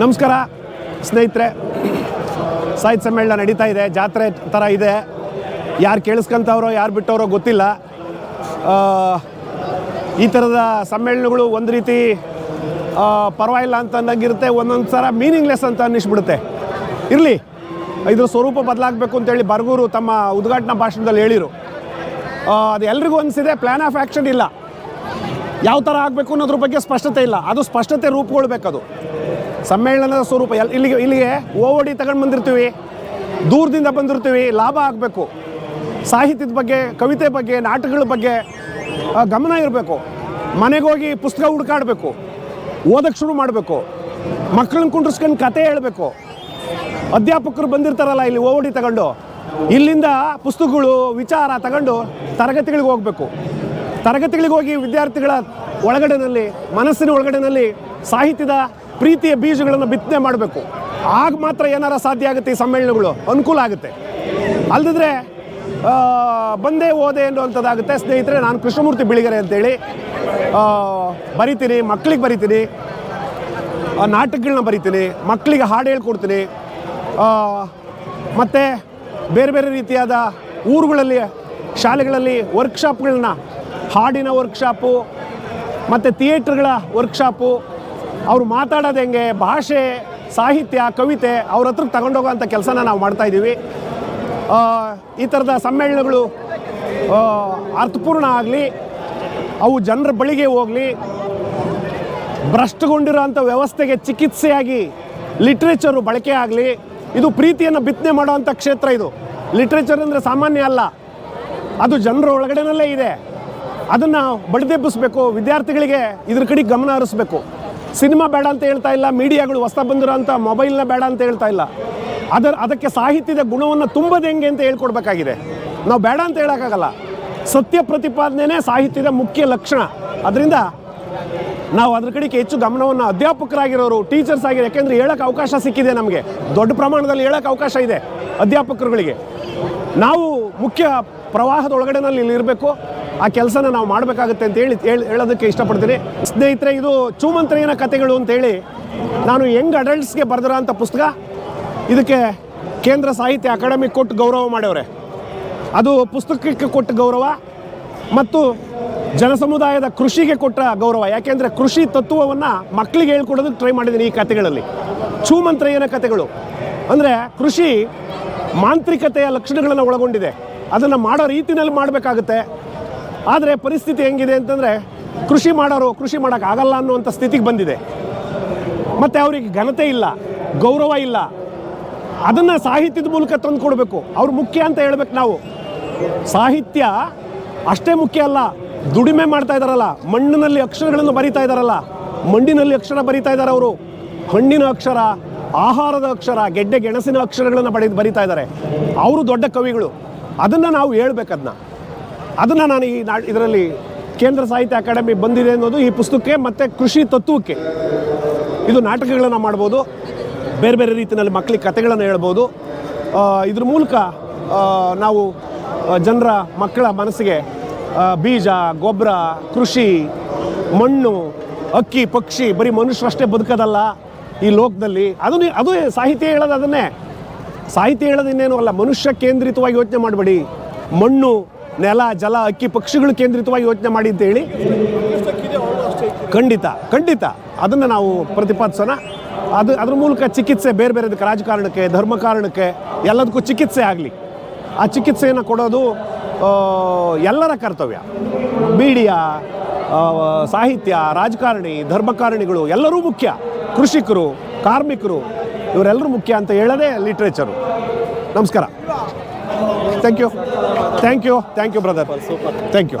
ನಮಸ್ಕಾರ, ಸ್ನೇಹಿತರೆ. ಸಾಹಿತ್ಯ ಸಮ್ಮೇಳನ ನಡೀತಾ ಇದೆ, ಜಾತ್ರೆ ಥರ ಇದೆ. ಯಾರು ಕೇಳಿಸ್ಕೊಂತವ್ರೋ, ಯಾರು ಬಿಟ್ಟವರೋ ಗೊತ್ತಿಲ್ಲ. ಈ ಥರದ ಸಮ್ಮೇಳನಗಳು ಒಂದು ರೀತಿ ಪರವಾಗಿಲ್ಲ ಅಂತ ಅನ್ನಂಗಿರುತ್ತೆ, ಒಂದೊಂದು ಸಲ ಮೀನಿಂಗ್ಲೆಸ್ ಅಂತ ಅನ್ನಿಸ್ಬಿಡುತ್ತೆ. ಇರಲಿ, ಇದ್ರ ಸ್ವರೂಪ ಬದಲಾಗಬೇಕು ಅಂತೇಳಿ ಬರ್ಗೂರು ತಮ್ಮ ಉದ್ಘಾಟನಾ ಭಾಷಣದಲ್ಲಿ ಹೇಳಿರು. ಅದು ಎಲ್ರಿಗೂ ಅನಿಸಿದೆ ಪ್ಲ್ಯಾನ್ ಆಫ್ ಆ್ಯಕ್ಷನ್ ಇಲ್ಲ. ಯಾವ ಥರ ಆಗಬೇಕು ಅನ್ನೋದ್ರ ಬಗ್ಗೆ ಸ್ಪಷ್ಟತೆ ಇಲ್ಲ. ಅದು ಸ್ಪಷ್ಟತೆ ರೂಪುಗೊಳ್ಬೇಕದು. ಸಮ್ಮೇಳನದ ಸ್ವರೂಪ ಎಲ್ ಇಲ್ಲಿಗೆ ಇಲ್ಲಿಗೆ ಓವಡಿ ತಗೊಂಡು ಬಂದಿರ್ತೀವಿ. ದೂರದಿಂದ ಬಂದಿರ್ತೀವಿ. ಲಾಭ ಆಗಬೇಕು. ಸಾಹಿತ್ಯದ ಬಗ್ಗೆ, ಕವಿತೆ ಬಗ್ಗೆ, ನಾಟಕಗಳ ಬಗ್ಗೆ ಗಮನ ಇರಬೇಕು. ಮನೆಗೋಗಿ ಪುಸ್ತಕ ಹುಡುಕಾಡಬೇಕು. ಓದಕ್ಕೆ ಶುರು ಮಾಡಬೇಕು. ಮಕ್ಕಳನ್ನ ಕುಂಡ್ರಿಸ್ಕೊಂಡು ಕತೆ ಹೇಳಬೇಕು. ಅಧ್ಯಾಪಕರು ಬಂದಿರ್ತಾರಲ್ಲ ಇಲ್ಲಿ ಓವಡಿ ತಗೊಂಡು. ಇಲ್ಲಿಂದ ಪುಸ್ತಕಗಳು, ವಿಚಾರ ತಗೊಂಡು ತರಗತಿಗಳಿಗೆ ಹೋಗಬೇಕು. ತರಗತಿಗಳಿಗೆ ಹೋಗಿ ವಿದ್ಯಾರ್ಥಿಗಳ ಒಳಗಡೆನಲ್ಲಿ, ಮನಸ್ಸಿನ ಒಳಗಡೆನಲ್ಲಿ ಸಾಹಿತ್ಯದ ಪ್ರೀತಿಯ ಬೀಜಗಳನ್ನು ಬಿತ್ತನೆ ಮಾಡಬೇಕು. ಆಗ ಮಾತ್ರ ಏನಾರ ಸಾಧ್ಯ ಆಗುತ್ತೆ ಈ ಸಮ್ಮೇಳನಗಳು? ಅನುಕೂಲ ಆಗುತ್ತೆ. ಅಲ್ಲದಿದ್ರೆ ಬಂದೇ ಓದೆ ಅನ್ನುವಂಥದ್ದಾಗುತ್ತೆ. ಸ್ನೇಹಿತರೆ, ನಾನು ಕೃಷ್ಣಮೂರ್ತಿ ಬಿಳಿಗೆರೆ ಅಂತೇಳಿ ಬರಿತೀನಿ ಮಕ್ಕಳಿಗೆ ಬರಿತೀನಿ ನಾಟಕಗಳನ್ನ ಬರಿತೀನಿ ಮಕ್ಕಳಿಗೆ ಹಾಡು ಹೇಳ್ಕೊಡ್ತೀನಿ ಮತ್ತು ಬೇರೆ ಬೇರೆ ರೀತಿಯಾದ ಊರುಗಳಲ್ಲಿ, ಶಾಲೆಗಳಲ್ಲಿ ವರ್ಕ್ಶಾಪ್ಗಳನ್ನ ಹಾಡಿನ ವರ್ಕ್ಶಾಪು ಮತ್ತು ಥಿಯೇಟ್ರ್ಗಳ ವರ್ಕ್ಶಾಪು ಅವ್ರು ಮಾತಾಡೋದು ಹೆಂಗೆ? ಭಾಷೆ, ಸಾಹಿತ್ಯ, ಕವಿತೆ ಅವ್ರ ಹತ್ರ ತಗೊಂಡೋಗೋಂಥ ಕೆಲಸನ ನಾವು ಮಾಡ್ತಾಯಿದ್ದೀವಿ ಈ ಥರದ ಸಮ್ಮೇಳನಗಳು ಅರ್ಥಪೂರ್ಣ ಆಗಲಿ, ಅವು ಜನರ ಬಳಿಗೆ ಹೋಗಲಿ, ಭ್ರಷ್ಟಗೊಂಡಿರೋಂಥ ವ್ಯವಸ್ಥೆಗೆ ಚಿಕಿತ್ಸೆಯಾಗಿ ಲಿಟ್ರೇಚರು ಬಳಕೆ ಆಗಲಿ, ಇದು ಪ್ರೀತಿಯನ್ನು ಬಿತ್ತನೆ ಮಾಡುವಂಥ ಕ್ಷೇತ್ರ ಇದು. ಲಿಟ್ರೇಚರ್ ಅಂದರೆ ಸಾಮಾನ್ಯ ಅಲ್ಲ. ಅದು ಜನರ ಒಳಗಡೆನಲ್ಲೇ ಇದೆ. ಅದನ್ನು ಬಡಿದೆಬ್ಬಿಸ್ಬೇಕು, ವಿದ್ಯಾರ್ಥಿಗಳಿಗೆ ಇದ್ರ ಕಡೆ ಗಮನ ಹರಿಸ್ಬೇಕು. ಸಿನಿಮಾ ಬೇಡ ಅಂತ ಹೇಳ್ತಾ ಇಲ್ಲ, ಮೀಡಿಯಾಗಳು ಹೊಸ ಬಂದಿರೋಂಥ ಮೊಬೈಲ್ನ ಬೇಡ ಅಂತ ಹೇಳ್ತಾ ಇಲ್ಲ. ಅದರ, ಅದಕ್ಕೆ ಸಾಹಿತ್ಯದ ಗುಣವನ್ನು ತುಂಬೋದು ಹೆಂಗೆ ಅಂತ ಹೇಳ್ಕೊಡ್ಬೇಕಾಗಿದೆ. ನಾವು ಬೇಡ ಅಂತ ಹೇಳೋಕ್ಕಾಗಲ್ಲ. ಸತ್ಯ ಪ್ರತಿಪಾದನೆ ಸಾಹಿತ್ಯದ ಮುಖ್ಯ ಲಕ್ಷಣ. ಅದರಿಂದ ನಾವು ಅದ್ರ ಕಡೆಗೆ ಹೆಚ್ಚು ಗಮನವನ್ನು ಅಧ್ಯಾಪಕರಾಗಿರೋರು ಟೀಚರ್ಸ್ ಆಗಿರೋ, ಯಾಕೆಂದರೆ ಹೇಳೋಕೆ ಅವಕಾಶ ಸಿಕ್ಕಿದೆ ನಮಗೆ. ದೊಡ್ಡ ಪ್ರಮಾಣದಲ್ಲಿ ಹೇಳೋಕೆ ಅವಕಾಶ ಇದೆ ಅಧ್ಯಾಪಕರುಗಳಿಗೆ. ನಾವು ಮುಖ್ಯ ಪ್ರವಾಹದ ಒಳಗಡೆನಲ್ಲಿ ಇರಬೇಕು ಆ ಕೆಲಸನ ನಾವು ಮಾಡಬೇಕಾಗುತ್ತೆ ಅಂತ ಹೇಳಿ ಹೇಳಿ ಹೇಳೋದಕ್ಕೆ ಇಷ್ಟಪಡ್ತೀನಿ. ಸ್ನೇಹಿತರೆ, ಇದು ಚೂಮಂತ್ರಿಯನ ಕಥೆಗಳು ಅಂತೇಳಿ ನಾನು ಯಂಗ್ ಅಡಲ್ಟ್ಸ್ಗೆ ಬರೆದಿರೋ ಅಂಥ ಪುಸ್ತಕ? ಇದಕ್ಕೆ ಕೇಂದ್ರ ಸಾಹಿತ್ಯ ಅಕಾಡೆಮಿ ಕೊಟ್ಟು ಗೌರವ ಮಾಡ್ಯವ್ರೆ. ಅದು ಪುಸ್ತಕಕ್ಕೆ ಕೊಟ್ಟ ಗೌರವ ಮತ್ತು ಜನಸಮುದಾಯದ ಕೃಷಿಗೆ ಕೊಟ್ಟ ಗೌರವ. ಯಾಕೆಂದರೆ ಕೃಷಿ ತತ್ವವನ್ನು ಮಕ್ಕಳಿಗೆ ಹೇಳ್ಕೊಡೋದಕ್ಕೆ ಟ್ರೈ ಮಾಡಿದ್ದೀನಿ ಈ ಕಥೆಗಳಲ್ಲಿ ಚೂಮಂತ್ರಯ್ಯನ ಕಥೆಗಳು ಅಂದರೆ ಕೃಷಿ ಮಾಂತ್ರಿಕತೆಯ ಲಕ್ಷಣಗಳನ್ನು ಒಳಗೊಂಡಿದೆ. ಅದನ್ನು ಮಾಡೋ ರೀತಿನಲ್ಲಿ ಮಾಡಬೇಕಾಗುತ್ತೆ. ಆದರೆ ಪರಿಸ್ಥಿತಿ ಹೆಂಗಿದೆ ಅಂತಂದರೆ ಕೃಷಿ ಮಾಡೋರು ಕೃಷಿ ಮಾಡೋಕ್ಕಾಗಲ್ಲ ಅನ್ನುವಂಥ ಸ್ಥಿತಿಗೆ ಬಂದಿದೆ. ಮತ್ತು ಅವರಿಗೆ ಘನತೆ ಇಲ್ಲ, ಗೌರವ ಇಲ್ಲ. ಅದನ್ನು ಸಾಹಿತ್ಯದ ಮೂಲಕ ತಂದು ಕೊಡಬೇಕು. ಅವ್ರು ಮುಖ್ಯ ಅಂತ ಹೇಳ್ಬೇಕು ನಾವು. ಸಾಹಿತ್ಯ ಅಷ್ಟೇ ಮುಖ್ಯ ಅಲ್ಲ, ದುಡಿಮೆ ಮಾಡ್ತಾ ಇದ್ದಾರಲ್ಲ ಮಣ್ಣಿನಲ್ಲಿ ಅಕ್ಷರಗಳನ್ನು ಬರಿತಾ ಇದ್ದಾರಲ್ಲ ಮಣ್ಣಿನಲ್ಲಿ ಅಕ್ಷರ ಬರಿತಾ ಇದ್ದಾರೆ ಅವರು. ಹಣ್ಣಿನ ಅಕ್ಷರ, ಆಹಾರದ ಅಕ್ಷರ, ಗೆಡ್ಡೆ ಗೆಣಸಿನ ಅಕ್ಷರಗಳನ್ನು ಬರಿ ಬರಿತಾ ಇದ್ದಾರೆ ಅವರು ದೊಡ್ಡ ಕವಿಗಳು. ಅದನ್ನು ನಾವು ಹೇಳ್ಬೇಕದನ್ನ ಅದನ್ನು ನಾನು ಈ ನಾ ಇದರಲ್ಲಿ ಕೇಂದ್ರ ಸಾಹಿತ್ಯ ಅಕಾಡೆಮಿ ಬಂದಿದೆ ಅನ್ನೋದು ಈ ಪುಸ್ತಕಕ್ಕೆ ಮತ್ತು ಕೃಷಿ ತತ್ವಕ್ಕೆ. ಇದು ನಾಟಕಗಳನ್ನು ಮಾಡ್ಬೋದು. ಬೇರೆ ಬೇರೆ ರೀತಿಯಲ್ಲಿ ಮಕ್ಕಳಿಗೆ ಕಥೆಗಳನ್ನು ಹೇಳ್ಬೋದು. ಇದ್ರ ಮೂಲಕ ನಾವು ಜನರ ಮಕ್ಕಳ ಮನಸ್ಸಿಗೆ ಬೀಜ, ಗೊಬ್ಬರ, ಕೃಷಿ, ಮಣ್ಣು, ಅಕ್ಕಿ, ಪಕ್ಷಿ, ಬರೀ ಮನುಷ್ಯರಷ್ಟೇ ಬದುಕೋದಲ್ಲ ಈ ಲೋಕದಲ್ಲಿ. ಅದನ್ನೇ ಅದು ಸಾಹಿತ್ಯ ಹೇಳೋದು ಅದನ್ನೇ. ಸಾಹಿತ್ಯ ಹೇಳೋದು ಇನ್ನೇನು ಅಲ್ಲ, ಮನುಷ್ಯ ಕೇಂದ್ರಿತವಾಗಿ ಯೋಚನೆ ಮಾಡಬೇಡಿ. ಮಣ್ಣು ನೆಲ, ಜಲ, ಅಕ್ಕಿ ಪಕ್ಷಿಗಳು ಕೇಂದ್ರಿತವಾಗಿ ಯೋಚನೆ ಮಾಡಿ ಅಂತ ಹೇಳಿ ಖಂಡಿತ ಖಂಡಿತ. ಅದನ್ನು ನಾವು ಪ್ರತಿಪಾದಿಸೋಣ. ಅದು, ಅದ್ರ ಮೂಲಕ ಚಿಕಿತ್ಸೆ ಬೇರೆ ಬೇರೆದಕ್ಕೆ ರಾಜಕಾರಣಕ್ಕೆ, ಧರ್ಮ ಕಾರಣಕ್ಕೆ ಎಲ್ಲದಕ್ಕೂ ಚಿಕಿತ್ಸೆ ಆಗಲಿ. ಆ ಚಿಕಿತ್ಸೆಯನ್ನು ಕೊಡೋದು ಎಲ್ಲರ ಕರ್ತವ್ಯ. ಮೀಡಿಯಾ ಸಾಹಿತ್ಯ, ರಾಜಕಾರಣಿ ಧರ್ಮಕಾರಣಿಗಳು ಎಲ್ಲರೂ ಮುಖ್ಯ. ಕೃಷಿಕರು, ಕಾರ್ಮಿಕರು, ಇವರೆಲ್ಲರೂ ಮುಖ್ಯ ಅಂತ ಹೇಳೋದೇ ಲಿಟ್ರೇಚರು ನಮಸ್ಕಾರ. thank you thank you thank you brother thank you